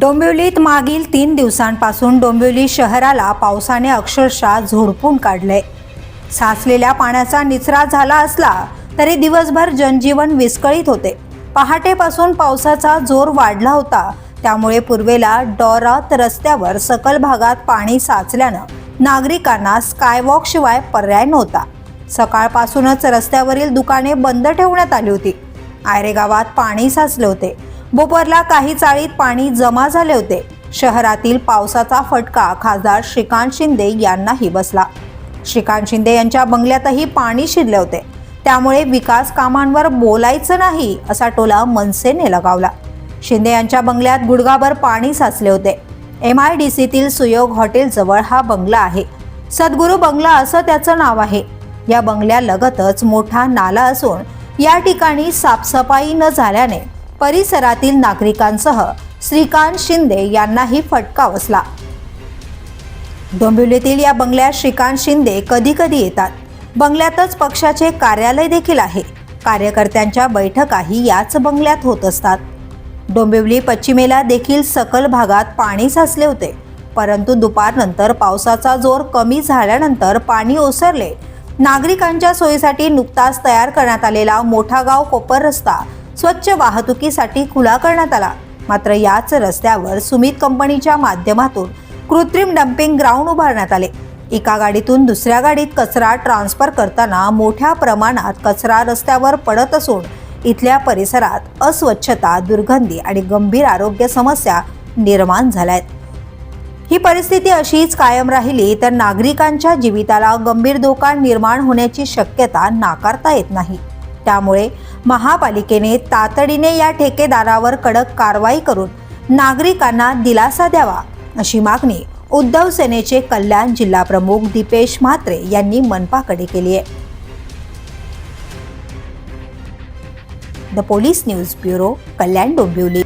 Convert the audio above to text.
डोंबिवलीत मागील तीन दिवसांपासून डोंबिवली शहराला पावसाने अक्षरशः झोडपून काढले. साचलेल्या पाण्याचा निचरा झाला असला तरी दिवसभर जनजीवन विस्कळीत होते. पहाटेपासून पावसाचा जोर वाढला होता. त्यामुळे पूर्वेला डॉरात रस्त्यावर सकल भागात पाणी साचल्यानं नागरिकांना स्कायवॉक शिवाय पर्याय नव्हता. सकाळपासूनच रस्त्यावरील दुकाने बंद ठेवण्यात आली होती. आयरे गावात पाणी साचले होते. बोपरला काही चाळीत पाणी जमा झाले होते. शहरातील पावसाचा फटका खासदार श्रीकांत शिंदे यांनाही बसला. श्रीकांत शिंदे यांच्या बंगल्यातही पाणी शिरले होते. त्यामुळे विकास कामांवर बोलायचं नाही असा टोला मनसेने लगावला. शिंदे यांच्या बंगल्यात गुडघाभर पाणी साचले होते. एम आय डी सीतील सुयोग हॉटेलजवळ हा बंगला आहे. सद्गुरू बंगला असं त्याचं नाव आहे. या बंगल्यालगतच मोठा नाला असून या ठिकाणी साफसफाई न झाल्याने परिसरातील नागरिकांसह श्रीकांत शिंदे यांनाही फटका बसला. डोंबिवलीतील या बंगल्यात श्रीकांत शिंदे कधी कधी येतात. बंगल्यातच पक्षाचे कार्यालय देखील आहे. कार्यकर्त्यांच्या बैठकाही याच बंगल्यात होत असतात. डोंबिवली पश्चिमेला देखील सकल भागात पाणी साचले होते. परंतु दुपारनंतर पावसाचा जोर कमी झाल्यानंतर पाणी ओसरले. नागरिकांच्या सोयीसाठी नुकताच तयार करण्यात आलेला मोठा गाव कोपर रस्ता स्वच्छ वाहतुकीसाठी खुला करण्यात आला. मात्र याच रस्त्यावर सुमित कंपनीच्या माध्यमातून कृत्रिम डम्पिंग ग्राउंड उभारण्यात आले. एका गाडीतून दुसऱ्या गाडीत कचरा ट्रान्सफर करताना मोठ्या प्रमाणात कचरा रस्त्यावर पडत असून इथल्या परिसरात अस्वच्छता दुर्गंधी आणि गंभीर आरोग्य समस्या निर्माण झाल्या आहेत ही परिस्थिती अशीच कायम राहिली तर नागरिकांच्या जीविताला गंभीर धोका निर्माण होण्याची शक्यता नाकारता येत नाही. त्यामुळे महापालिकेने तातडीने या ठेकेदारावर कडक कारवाई करून नागरिकांना दिलासा द्यावा अशी मागणी उद्धव सेनेचे कल्याण जिल्हाप्रमुख दीपेश म्हात्रे यांनी मनपाकडे केली आहे. The police news bureau Kalyan Dombivli.